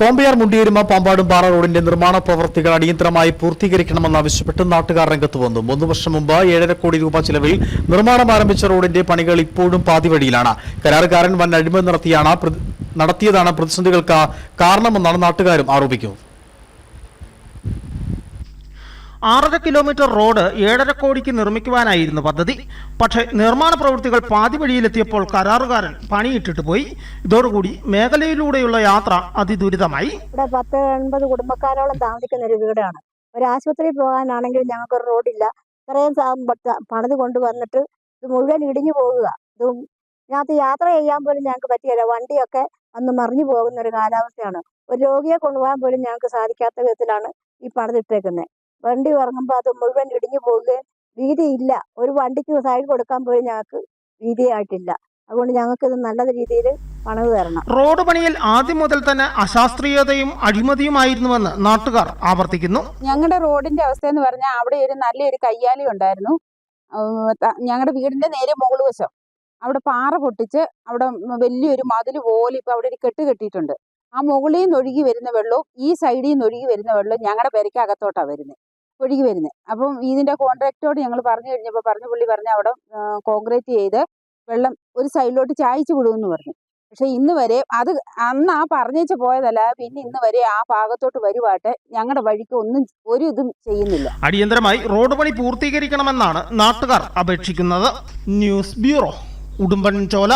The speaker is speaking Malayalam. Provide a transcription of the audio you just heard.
കോമ്പയാർ മുണ്ടിയേരുമ പാമ്പാടും പാറ റോഡിന്റെ നിർമ്മാണ പ്രവർത്തികൾ അടിയന്തരമായി പൂർത്തീകരിക്കണമെന്നാവശ്യപ്പെട്ട് നാട്ടുകാർ രംഗത്ത് വന്നു. മൂന്ന് വർഷം മുമ്പ് ഏഴര കോടി രൂപ ചിലവിൽ നിർമ്മാണം ആരംഭിച്ച റോഡിന്റെ പണികൾ ഇപ്പോഴും പാതിവഴിയിലാണ്. കരാറുകാരൻ വൻ അഴിമതി നടത്തിയാണ് നടത്തിയതാണ് പ്രതിസന്ധികൾക്ക് കാരണമെന്നാണ് നാട്ടുകാരും ആരോപിക്കുന്നത്. ആറര കിലോമീറ്റർ റോഡ് ഏഴര കോടിക്ക് നിർമ്മിക്കുവാനായിരുന്നു പദ്ധതി. പക്ഷേ നിർമ്മാണ പ്രവൃത്തികൾ പാതി വഴിയിലെത്തിയപ്പോൾ കരാറുകാരൻ പണിയിട്ടിട്ട് പോയി. ഇതോടുകൂടി മേഖലയിലൂടെയുള്ള യാത്ര അതിദുരിതമായി. ഇവിടെ പത്ത് എൺപത് കുടുംബക്കാരോളം താമസിക്കുന്ന ഒരു വീടാണ്. ഒരു ആശുപത്രി പോകാനാണെങ്കിൽ ഞങ്ങൾക്ക് ഒരു റോഡില്ല. ഇത്രയും പണിത് കൊണ്ടുവന്നിട്ട് ഇത് മുഴുവൻ ഇടിഞ്ഞു പോകുക. ഇത് ഇതിനകത്ത് യാത്ര ചെയ്യാൻ പോലും ഞങ്ങൾക്ക് പറ്റിയല്ല വണ്ടിയൊക്കെ അന്ന് മറിഞ്ഞു പോകുന്ന ഒരു കാലാവസ്ഥയാണ്. ഒരു രോഗിയെ കൊണ്ടുപോകാൻ പോലും ഞങ്ങൾക്ക് സാധിക്കാത്ത വിധത്തിലാണ് ഈ പണിതിട്ടേക്കുന്നത് വണ്ടി ഉറങ്ങുമ്പോൾ അത് മുഴുവൻ ഇടിഞ്ഞു പോവുകയും വീതിയില്ല ഒരു വണ്ടിക്ക് സൈഡ് കൊടുക്കാൻ പോയി ഞങ്ങൾക്ക് വീതിയായിട്ടില്ല. അതുകൊണ്ട് ഞങ്ങൾക്ക് ഇത് നല്ല രീതിയിൽ പണിത് തരണം. റോഡ് പണിയിൽ ആദ്യം മുതൽ തന്നെ അശാസ്ത്രീയതയും അഴിമതിയുമായിരുന്നുവെന്ന് നാട്ടുകാർ ആവർത്തിക്കുന്നു. ഞങ്ങളുടെ റോഡിന്റെ അവസ്ഥ എന്ന് പറഞ്ഞാൽ അവിടെ ഒരു നല്ലൊരു കയ്യാലി ഉണ്ടായിരുന്നു. ഞങ്ങളുടെ വീടിന്റെ നേരെ മുകൾ വശം. അവിടെ പാറ പൊട്ടിച്ച് അവിടെ വലിയൊരു മതിൽ പോലെ ഇപ്പൊ അവിടെ ഒരു കെട്ട് കെട്ടിയിട്ടുണ്ട്. ആ മുകളിൽ നിന്ന് ഒഴുകി വരുന്ന വെള്ളവും ഈ സൈഡിൽ നിന്ന് ഒഴുകി വരുന്ന വെള്ളവും ഞങ്ങളുടെ പെരയ്ക്ക് അകത്തോട്ടാണ് വരുന്നത് ഒഴുകി വരുന്നത് അപ്പം ഇതിന്റെ കോൺട്രാക്ടറോട് ഞങ്ങൾ പറഞ്ഞു കഴിഞ്ഞപ്പോൾ പറഞ്ഞു പുള്ളി പറഞ്ഞ അവിടെ കോൺക്രീറ്റ് ചെയ്ത് വെള്ളം ഒരു സൈഡിലോട്ട് ചായച്ചു വിടുമെന്ന് പറഞ്ഞു. പക്ഷേ ഇന്ന് വരെ അത് അന്ന് ആ പറഞ്ഞേച്ച് പോയതല്ല പിന്നെ ഇന്ന് വരെ ആ ഭാഗത്തോട്ട് വരുവാട്ടെ ഞങ്ങളുടെ വഴിക്ക് ഒന്നും ഒരു ഇതും ചെയ്യുന്നില്ല. അടിയന്തരമായി റോഡ് പണി പൂർത്തീകരിക്കണമെന്നാണ് നാട്ടുകാർ അപേക്ഷിക്കുന്നത്. News bureau Udumbanchola.